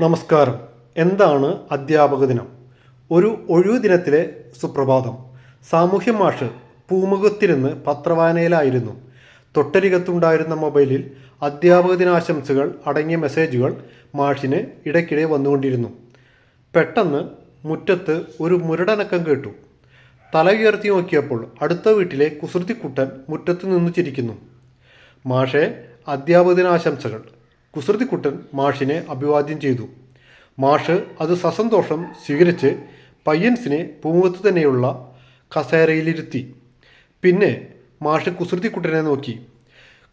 നമസ്കാരം. എന്താണ് അധ്യാപക ദിനം? ഒരു ഒഴിവു ദിനത്തിലെ സുപ്രഭാതം. സാമൂഹ്യ മാഷ് പൂമുഖത്തിരുന്ന് പത്രവായനയിലായിരുന്നു. തൊട്ടരികത്തുണ്ടായിരുന്ന മൊബൈലിൽ അധ്യാപക ദിനാശംസകൾ അടങ്ങിയ മെസ്സേജുകൾ മാഷിന് ഇടയ്ക്കിടെ വന്നുകൊണ്ടിരുന്നു. പെട്ടെന്ന് മുറ്റത്ത് ഒരു മുരടനക്കം കേട്ടു. തല ഉയർത്തി നോക്കിയപ്പോൾ അടുത്ത വീട്ടിലെ കുസൃതിക്കുട്ടൻ മുറ്റത്ത് നിന്നു ചിരിക്കുന്നു. മാഷെ അധ്യാപക ദിനാശംസകൾ. കുസൃതിക്കുട്ടൻ മാഷിനെ അഭിവാദ്യം ചെയ്തു. മാഷ് അത് സസന്തോഷം സ്വീകരിച്ച് പയ്യൻസിനെ പൂമുഖത്ത് തന്നെയുള്ള കസേരയിലിരുത്തി. പിന്നെ മാഷ് കുസൃതിക്കുട്ടനെ നോക്കി.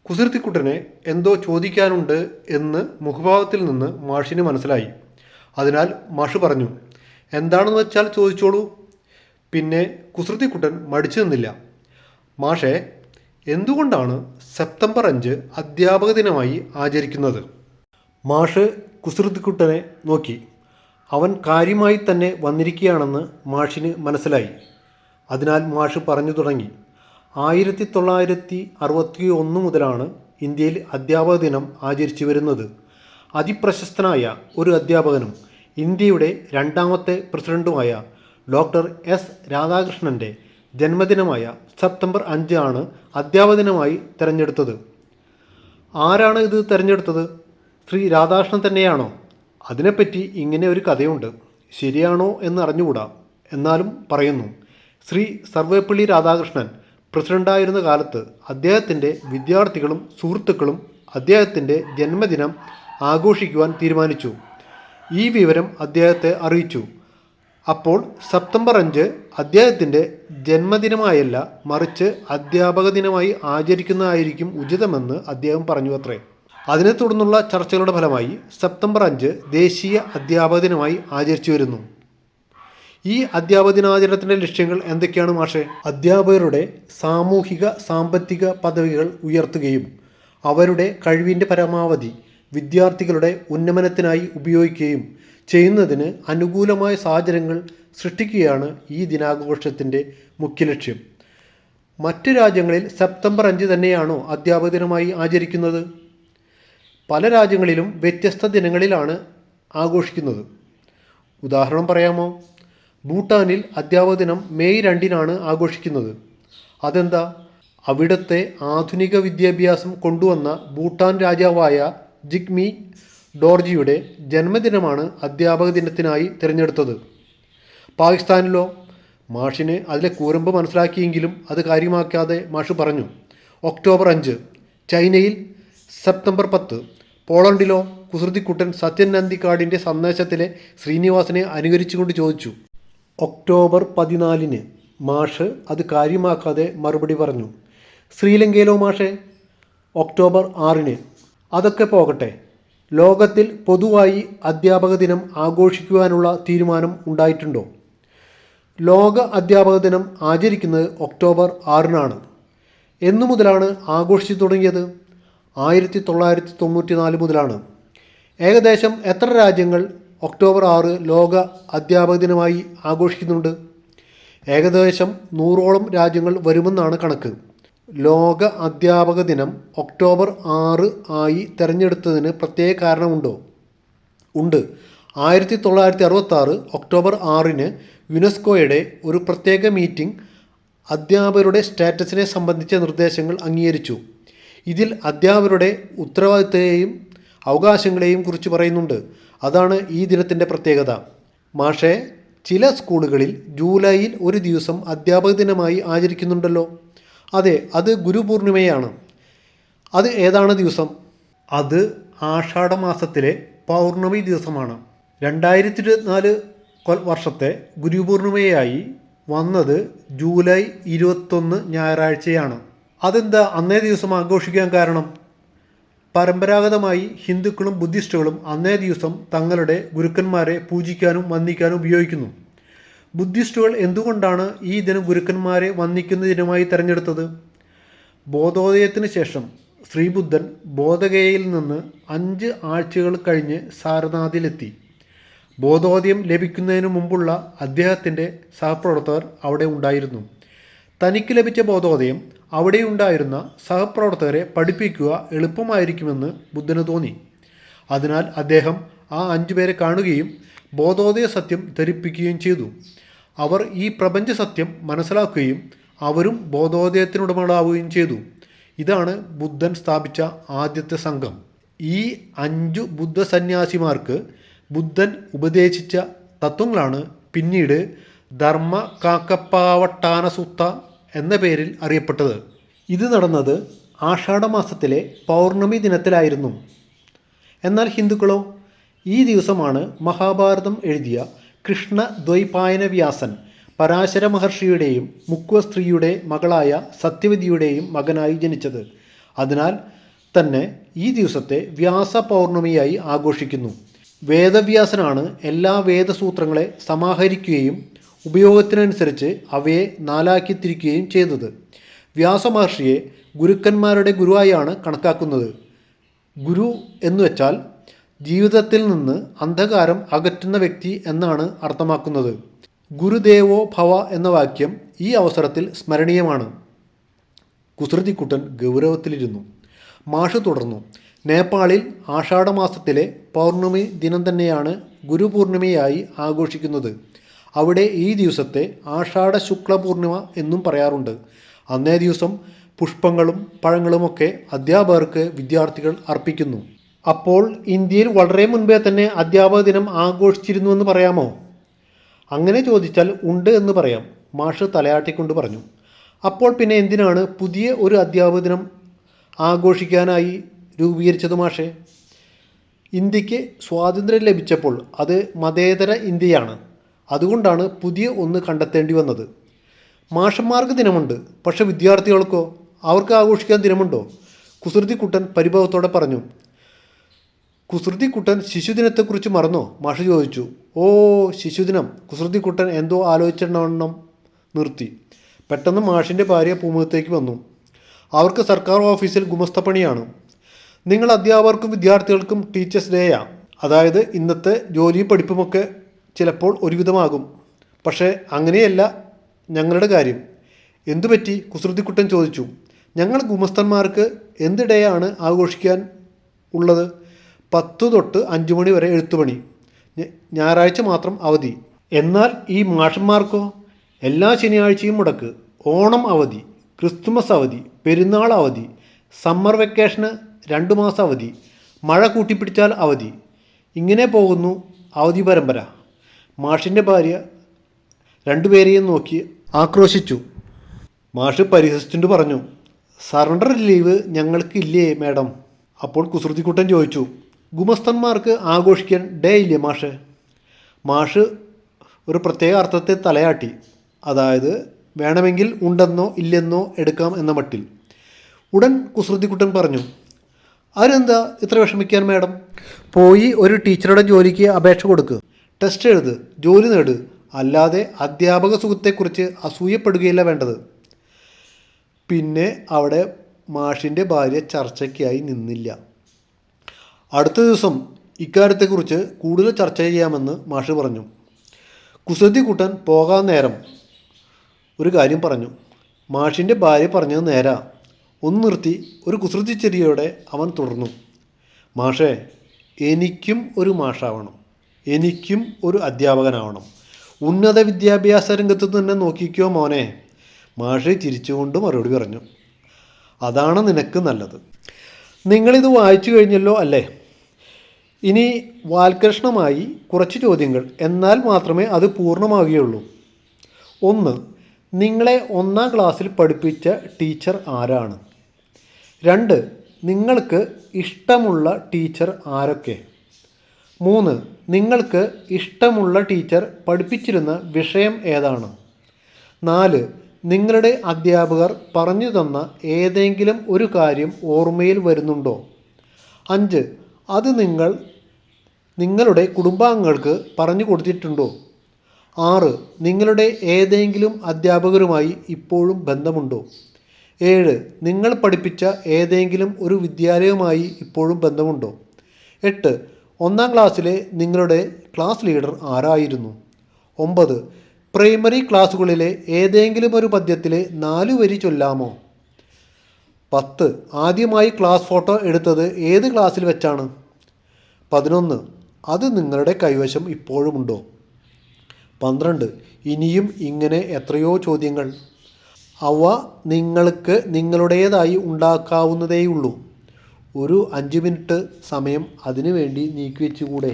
കുസൃതിക്കുട്ടനെ എന്തോ ചോദിക്കാനുണ്ട് എന്ന് മുഖഭാവത്തിൽ നിന്ന് മാഷിന് മനസ്സിലായി. അതിനാൽ മാഷ് പറഞ്ഞു എന്താണെന്ന് വെച്ചാൽ ചോദിച്ചോളൂ. പിന്നെ കുസൃതിക്കുട്ടൻ മടിച്ചു നിന്നില്ല. മാഷെ എന്തുകൊണ്ടാണ് സെപ്റ്റംബർ അഞ്ച് അധ്യാപക ദിനമായി ആചരിക്കുന്നത്? മാഷ് കുസൃതിക്കുട്ടനെ നോക്കി. അവൻ കാര്യമായി തന്നെ വന്നിരിക്കുകയാണെന്ന് മാഷിന് മനസ്സിലായി. അതിനാൽ മാഷ് പറഞ്ഞു തുടങ്ങി. ആയിരത്തി തൊള്ളായിരത്തി അറുപത്തി ഒന്ന് മുതലാണ് ഇന്ത്യയിൽ അധ്യാപക ദിനം ആചരിച്ചു വരുന്നത്. അതിപ്രശസ്തനായ ഒരു അധ്യാപകനും ഇന്ത്യയുടെ രണ്ടാമത്തെ പ്രസിഡന്റുമായ ഡോക്ടർ എസ് രാധാകൃഷ്ണന്റെ ജന്മദിനമായ സെപ്റ്റംബർ അഞ്ച് ആണ് അധ്യാപക ദിനമായി തിരഞ്ഞെടുത്തത്. ആരാണ് ഇത് തിരഞ്ഞെടുത്തത്? ശ്രീ രാധാകൃഷ്ണൻ തന്നെയാണോ? അതിനെപ്പറ്റി ഇങ്ങനെ ഒരു കഥയുണ്ട്. ശരിയാണോ എന്ന് അറിഞ്ഞുകൂടാ എന്നാലും പറയുന്നു. ശ്രീ സർവേപ്പള്ളി രാധാകൃഷ്ണൻ പ്രസിഡന്റായിരുന്ന കാലത്ത് അദ്ദേഹത്തിന്റെ വിദ്യാർത്ഥികളും സുഹൃത്തുക്കളും അദ്ദേഹത്തിന്റെ ജന്മദിനം ആഘോഷിക്കുവാൻ തീരുമാനിച്ചു. ഈ വിവരം അദ്ദേഹത്തെ അറിയിച്ചു. അപ്പോൾ സെപ്റ്റംബർ അഞ്ച് അദ്ദേഹത്തിന്റെ ജന്മദിനമായല്ല മറിച്ച് അധ്യാപക ദിനമായി ആചരിക്കുന്നതായിരിക്കും ഉചിതമെന്ന് അദ്ദേഹം പറഞ്ഞു അത്രേ അതിനെ തുടർന്നുള്ള ചർച്ചകളുടെ ഫലമായി സെപ്റ്റംബർ അഞ്ച് ദേശീയ അധ്യാപക ദിനമായി ആചരിച്ചു വരുന്നു. ഈ അധ്യാപക ദിനാചരണത്തിന്റെ ലക്ഷ്യങ്ങൾ എന്തൊക്കെയാണ് മാഷെ? അധ്യാപകരുടെ സാമൂഹിക സാമ്പത്തിക പദവികൾ ഉയർത്തുകയും അവരുടെ കഴിവിന്റെ പരമാവധി വിദ്യാർത്ഥികളുടെ ഉന്നമനത്തിനായി ഉപയോഗിക്കുകയും ചെയ്യുന്നതിന് അനുകൂലമായ സാഹചര്യങ്ങൾ സൃഷ്ടിക്കുകയാണ് ഈ ദിനാഘോഷത്തിന്റെ മുഖ്യ ലക്ഷ്യം. മറ്റ് രാജ്യങ്ങളിൽ സെപ്റ്റംബർ അഞ്ച് തന്നെയാണോ അധ്യാപക ദിനമായി ആചരിക്കുന്നത്? പല രാജ്യങ്ങളിലും വ്യത്യസ്ത ദിനങ്ങളിലാണ് ആഘോഷിക്കുന്നത്. ഉദാഹരണം പറയാമോ? ഭൂട്ടാനിൽ അധ്യാപക ദിനം മെയ് രണ്ടിനാണ് ആഘോഷിക്കുന്നത്. അതെന്താ? അവിടുത്തെ ആധുനിക വിദ്യാഭ്യാസം കൊണ്ടുവന്ന ഭൂട്ടാൻ രാജാവായ ജിഗ്മി ഡോർജിയുടെ ജന്മദിനമാണ് അധ്യാപക ദിനത്തിനായി തിരഞ്ഞെടുത്തത്. പാകിസ്ഥാനിലോ? മാഷിന് അതിലെ കൂരമ്പ് മനസ്സിലാക്കിയെങ്കിലും അത് കാര്യമാക്കാതെ മാഷ് പറഞ്ഞു. ഒക്ടോബർ അഞ്ച് ചൈനയിൽ സെപ്റ്റംബർ പത്ത് പോളണ്ടിലോ കുസൃതിക്കുട്ടൻ സത്യൻ നന്ദിക്കാടിന്റെ സന്ദേശത്തിലെ ശ്രീനിവാസനെ അനുകരിച്ചുകൊണ്ട് ചോദിച്ചു. ഒക്ടോബർ പതിനാലിന് മാഷ് അത് കാര്യമാക്കാതെ മറുപടി പറഞ്ഞു. ശ്രീലങ്കയിലോ മാഷെ? ഒക്ടോബർ ആറിന്. അതൊക്കെ പോകട്ടെ. ലോകത്തിൽ പൊതുവായി അധ്യാപക ദിനം ആഘോഷിക്കുവാനുള്ള തീരുമാനം ഉണ്ടായിട്ടുണ്ടോ? ലോക അധ്യാപക ദിനം ആചരിക്കുന്നത് ഒക്ടോബർ ആറിനാണ്. എന്നു മുതലാണ് ആഘോഷിച്ചു തുടങ്ങിയത്? ആയിരത്തി തൊള്ളായിരത്തി തൊണ്ണൂറ്റി നാല് മുതലാണ്. ഏകദേശം എത്ര രാജ്യങ്ങൾ ഒക്ടോബർ ആറ് ലോക അധ്യാപക ദിനമായി ആഘോഷിക്കുന്നുണ്ട്? ഏകദേശം നൂറോളം രാജ്യങ്ങൾ വരുമെന്നാണ് കണക്ക്. ലോക അധ്യാപക ദിനം ഒക്ടോബർ ആറ് ആയി തിരഞ്ഞെടുത്തതിന് പ്രത്യേക കാരണമുണ്ടോ? ഉണ്ട്. ആയിരത്തി തൊള്ളായിരത്തി അറുപത്താറ് ഒക്ടോബർ ആറിന് യുനെസ്കോയുടെ ഒരു പ്രത്യേക മീറ്റിംഗ് അധ്യാപകരുടെ സ്റ്റാറ്റസിനെ സംബന്ധിച്ച നിർദ്ദേശങ്ങൾ അംഗീകരിച്ചു. ഇതിൽ അധ്യാപകരുടെ ഉത്തരവാദിത്തത്തെയും അവകാശങ്ങളെയും കുറിച്ച് പറയുന്നുണ്ട്. അതാണ് ഈ ദിനത്തിന്റെ പ്രത്യേകത. മാഷെ ചില സ്കൂളുകളിൽ ജൂലൈയിൽ ഒരു ദിവസം അധ്യാപക ദിനമായി ആചരിക്കുന്നുണ്ടല്ലോ. അതെ അത് ഗുരുപൂർണിമയാണ്. അത് ഏതാണ് ദിവസം? അത് ആഷാഢമാസത്തിലെ പൗർണമി ദിവസമാണ്. രണ്ടായിരത്തി ഇരുപത്തിനാല് വർഷത്തെ ഗുരുപൂർണിമയായി വന്നത് ജൂലൈ ഇരുപത്തൊന്ന് ഞായറാഴ്ചയാണ്. അതെന്താ അന്നേ ദിവസം ആഘോഷിക്കാൻ കാരണം? പരമ്പരാഗതമായി ഹിന്ദുക്കളും ബുദ്ധിസ്റ്റുകളും അന്നേ ദിവസം തങ്ങളുടെ ഗുരുക്കന്മാരെ പൂജിക്കാനും വന്ദിക്കാനും ഉപയോഗിക്കുന്നു. ബുദ്ധിസ്റ്റുകൾ എന്തുകൊണ്ടാണ് ഈ ദിനം ഗുരുക്കന്മാരെ വന്ദിക്കുന്ന ദിനമായി തിരഞ്ഞെടുത്തത്? ബോധോദയത്തിന് ശേഷം ശ്രീബുദ്ധൻ ബോധഗയയിൽ നിന്ന് അഞ്ച് ആഴ്ചകൾ കഴിഞ്ഞ് സാരനാഥിലെത്തി. ബോധോദയം ലഭിക്കുന്നതിനു മുമ്പുള്ള അദ്ദേഹത്തിന്റെ സഹപ്രവർത്തകർ അവിടെ ഉണ്ടായിരുന്നു. തനിക്ക് ലഭിച്ച ബോധോദയം അവിടെയുണ്ടായിരുന്ന സഹപ്രവർത്തകരെ പഠിപ്പിക്കുക എളുപ്പമായിരിക്കുമെന്ന് ബുദ്ധന് തോന്നി. അതിനാൽ അദ്ദേഹം ആ അഞ്ചുപേരെ കാണുകയും ബോധോദയ സത്യം ധരിപ്പിക്കുകയും ചെയ്തു. അവർ ഈ പ്രപഞ്ച സത്യം മനസ്സിലാക്കുകയും അവരും ബോധോദയത്തിനുടമകളാവുകയും ചെയ്തു. ഇതാണ് ബുദ്ധൻ സ്ഥാപിച്ച ആദ്യത്തെ സംഘം. ഈ അഞ്ചു ബുദ്ധ സന്യാസിമാർക്ക് ബുദ്ധൻ ഉപദേശിച്ച തത്വങ്ങളാണ് പിന്നീട് ധർമ്മ കാക്കപ്പാവട്ടാന സുത്ത എന്ന പേരിൽ അറിയപ്പെട്ടത്. ഇത് നടന്നത് ആഷാഢമാസത്തിലെ പൗർണമി ദിനത്തിലായിരുന്നു. എന്നാൽ ഹിന്ദുക്കളോ ഈ ദിവസമാണ് മഹാഭാരതം എഴുതിയ കൃഷ്ണ ദ്വൈപായന വ്യാസൻ പരാശര മഹർഷിയുടെയും മുക്വ സ്ത്രീയുടെ മകളായ സത്യവതിയുടെയും മകനായി ജനിച്ചത്. അതിനാൽ തന്നെ ഈ ദിവസത്തെ വ്യാസ പൗർണമിയായി ആഘോഷിക്കുന്നു. വേദവ്യാസനാണ് എല്ലാ വേദസൂത്രങ്ങളെ സമാഹരിക്കുകയും ഉപയോഗത്തിനനുസരിച്ച് അവയെ നാലാക്കി തിരിക്കുകയും ചെയ്തത് വ്യാസമഹർഷിയെ ഗുരുക്കന്മാരുടെ ഗുരുവായാണ് കണക്കാക്കുന്നത്. ഗുരു എന്ന് വെച്ചാൽ ജീവിതത്തിൽ നിന്ന് അന്ധകാരം അകറ്റുന്ന വ്യക്തി എന്നാണ് അർത്ഥമാക്കുന്നത്. ഗുരുദേവോ ഭവ എന്ന വാക്യം ഈ അവസരത്തിൽ സ്മരണീയമാണ്. കുസൃതിക്കുട്ടൻ ഗൗരവത്തിലിരുന്നു. മാഷു തുടർന്നു. നേപ്പാളിൽ ആഷാഢമാസത്തിലെ പൗർണമി ദിനം തന്നെയാണ് ഗുരുപൂർണിമയായി ആഘോഷിക്കുന്നത്. അവിടെ ഈ ദിവസത്തെ ആഷാഢ ശുക്ല പൂർണിമ എന്നും പറയാറുണ്ട്. അന്നേ ദിവസം പുഷ്പങ്ങളും പഴങ്ങളുമൊക്കെ അധ്യാപകർക്ക് വിദ്യാർത്ഥികൾ അർപ്പിക്കുന്നു. അപ്പോൾ ഇന്ത്യയിൽ വളരെ മുൻപേ തന്നെ അധ്യാപക ദിനം ആഘോഷിച്ചിരുന്നുവെന്ന് പറയാമോ? അങ്ങനെ ചോദിച്ചാൽ ഉണ്ട് എന്ന് പറയാം. മാഷ് തലയാട്ടിക്കൊണ്ട് പറഞ്ഞു. അപ്പോൾ പിന്നെ എന്തിനാണ് പുതിയ ഒരു അധ്യാപക ദിനം ആഘോഷിക്കാനായി രൂപീകരിച്ചത് മാഷേ? ഇന്ത്യയ്ക്ക് സ്വാതന്ത്ര്യം ലഭിച്ചപ്പോൾ അത് മതേതര ഇന്ത്യയാണ്. അതുകൊണ്ടാണ് പുതിയ ഒന്ന് കണ്ടെത്തേണ്ടി വന്നത്. മാഷന്മാർക്ക് ദിനമുണ്ട്. പക്ഷേ വിദ്യാർത്ഥികൾക്കോ അവർക്ക് ആഘോഷിക്കാൻ ദിനമുണ്ടോ? കുസൃതിക്കുട്ടൻ പരിഭവത്തോടെ പറഞ്ഞു. കുസൃതിക്കുട്ടൻ ശിശുദിനത്തെക്കുറിച്ച് മറന്നോ? മാഷ ചോദിച്ചു. ഓ ശിശുദിനം. കുസൃതിക്കുട്ടൻ എന്തോ ആലോചിച്ചെണ്ണം നിർത്തി. പെട്ടെന്ന് മാഷിന്റെ ഭാര്യ പൂമുഖത്തേക്ക് വന്നു. അവർക്ക് സർക്കാർ ഓഫീസിൽ ഗുമസ്തപ്പണിയാണ് നിങ്ങൾ അധ്യാപകർക്കും വിദ്യാർത്ഥികൾക്കും ടീച്ചേഴ്സ് ഡേയാണ് അതായത് ഇന്നത്തെ ജോലിയും പഠിപ്പുമൊക്കെ ചിലപ്പോൾ ഒരുവിധമാകും. പക്ഷേ അങ്ങനെയല്ല ഞങ്ങളുടെ കാര്യം. എന്തുപറ്റി? കുസൃതിക്കുട്ടൻ ചോദിച്ചു. ഞങ്ങൾ ഗുമസ്തന്മാർക്ക് എന്ത് ഡേ ആഘോഷിക്കാൻ ഉള്ളത്? പത്ത് തൊട്ട് അഞ്ച് മണി വരെ എഴുത്തുപണി. ഞായറാഴ്ച മാത്രം അവധി. എന്നാൽ ഈ മാഷന്മാർക്കോ? എല്ലാ ശനിയാഴ്ചയും മുടക്ക്. ഓണം അവധി ക്രിസ്തുമസ് അവധി പെരുന്നാൾ അവധി സമ്മർ വെക്കേഷന് രണ്ട് മാസം അവധി മഴ കൂട്ടിപ്പിടിച്ചാൽ അവധി. ഇങ്ങനെ പോകുന്നു അവധി പരമ്പര. മാഷിന്റെ ഭാര്യ രണ്ടുപേരെയും നോക്കി ആക്രോശിച്ചു. മാഷ് പരിഹസിച്ചുകൊണ്ട് പറഞ്ഞു സറണ്ടർ ലീവ് ഞങ്ങൾക്ക് ഇല്ലേ മാഡം? അപ്പോൾ കുസൃതിക്കുട്ടൻ ചോദിച്ചു ഗുമസ്തന്മാർക്ക് ആഘോഷിക്കാൻ ഡേ ഇല്ലേ മാഷ്? മാഷ് ഒരു പ്രത്യേക അർത്ഥത്തെ തലയാട്ടി അതായത് വേണമെങ്കിൽ ഉണ്ടെന്നോ ഇല്ലെന്നോ എടുക്കാം എന്ന മട്ടിൽ. ഉടൻ കുസൃതിക്കുട്ടൻ പറഞ്ഞു അതിനെന്താ ഇത്ര വിഷമിക്കാൻ മാഡം? പോയി ഒരു ടീച്ചറുടെ ജോലിക്ക് അപേക്ഷ കൊടുക്കുക ടെസ്റ്റ് എഴുത് ജോലി നേട് അല്ലാതെ അധ്യാപക സുഖത്തെക്കുറിച്ച് അസൂയപ്പെടുകയില്ല വേണ്ടത്. പിന്നെ അവിടെ മാഷിന്റെ ഭാര്യ ചർച്ചയ്ക്കായി നിന്നില്ല. അടുത്ത ദിവസം ഇക്കാര്യത്തെക്കുറിച്ച് കൂടുതൽ ചർച്ച ചെയ്യാമെന്ന് മാഷ് പറഞ്ഞു. കുസൃതി കൂട്ടൻ പോകാൻ നേരം ഒരു കാര്യം പറഞ്ഞു. മാഷിന്റെ ഭാര്യ പറഞ്ഞത് നേരാ. ഒന്ന് നിർത്തി ഒരു കുസൃതി ചെറിയോടെ അവൻ തുടർന്നു. മാഷേ എനിക്കും ഒരു മാഷാവണം. എനിക്കും ഒരു അധ്യാപകനാവണം. ഉന്നത വിദ്യാഭ്യാസ രംഗത്ത് തന്നെ നോക്കിക്കോ മോനെ. മാഷി ചിരിച്ചുകൊണ്ട് മറുപടി പറഞ്ഞു. അതാണ് നിനക്ക് നല്ലത്. നിങ്ങളിത് വായിച്ചു കഴിഞ്ഞല്ലോ അല്ലേ? ഇനി വാൽകൃഷ്ണമായി കുറച്ച് ചോദ്യങ്ങൾ. എന്നാൽ മാത്രമേ അത് പൂർണമാകുകയുള്ളൂ. ഒന്ന് നിങ്ങളെ ഒന്നാം ക്ലാസ്സിൽ പഠിപ്പിച്ച ടീച്ചർ ആരാണ്? രണ്ട് നിങ്ങൾക്ക് ഇഷ്ടമുള്ള ടീച്ചർ ആരൊക്കെ? മൂന്ന് നിങ്ങൾക്ക് ഇഷ്ടമുള്ള ടീച്ചർ പഠിപ്പിച്ചിരുന്ന വിഷയം ഏതാണ്? നാല് നിങ്ങളുടെ അധ്യാപകർ പറഞ്ഞു തന്ന ഏതെങ്കിലും ഒരു കാര്യം ഓർമ്മയിൽ വരുന്നുണ്ടോ? അഞ്ച് അത് നിങ്ങൾ നിങ്ങളുടെ കുടുംബാംഗങ്ങൾക്ക് പറഞ്ഞു കൊടുത്തിട്ടുണ്ടോ? ആറ് നിങ്ങളുടെ ഏതെങ്കിലും അധ്യാപകരുമായി ഇപ്പോഴും ബന്ധമുണ്ടോ? ഏഴ് നിങ്ങൾ പഠിപ്പിച്ച ഏതെങ്കിലും ഒരു വിദ്യാലയവുമായി ഇപ്പോഴും ബന്ധമുണ്ടോ? എട്ട് ഒന്നാം ക്ലാസ്സിലെ നിങ്ങളുടെ ക്ലാസ് ലീഡർ ആരായിരുന്നു? ഒമ്പത് പ്രൈമറി ക്ലാസ്സുകളിലെ ഏതെങ്കിലും ഒരു പദ്യത്തിലെ നാലു വരി ചൊല്ലാമോ? പത്ത് ആദ്യമായി ക്ലാസ് ഫോട്ടോ എടുത്തത് ഏത് ക്ലാസ്സിൽ വെച്ചാണ്? പതിനൊന്ന് അത് നിങ്ങളുടെ കൈവശം ഇപ്പോഴുമുണ്ടോ? പന്ത്രണ്ട് ഇനിയും ഇങ്ങനെ എത്രയോ ചോദ്യങ്ങൾ. അവ നിങ്ങൾക്ക് നിങ്ങളുടേതായി ഉണ്ടാക്കാവുന്നതേയുള്ളൂ. ഒരു അഞ്ച് മിനിറ്റ് സമയം അതിനുവേണ്ടി നീക്കിവെച്ചുകൂടെ?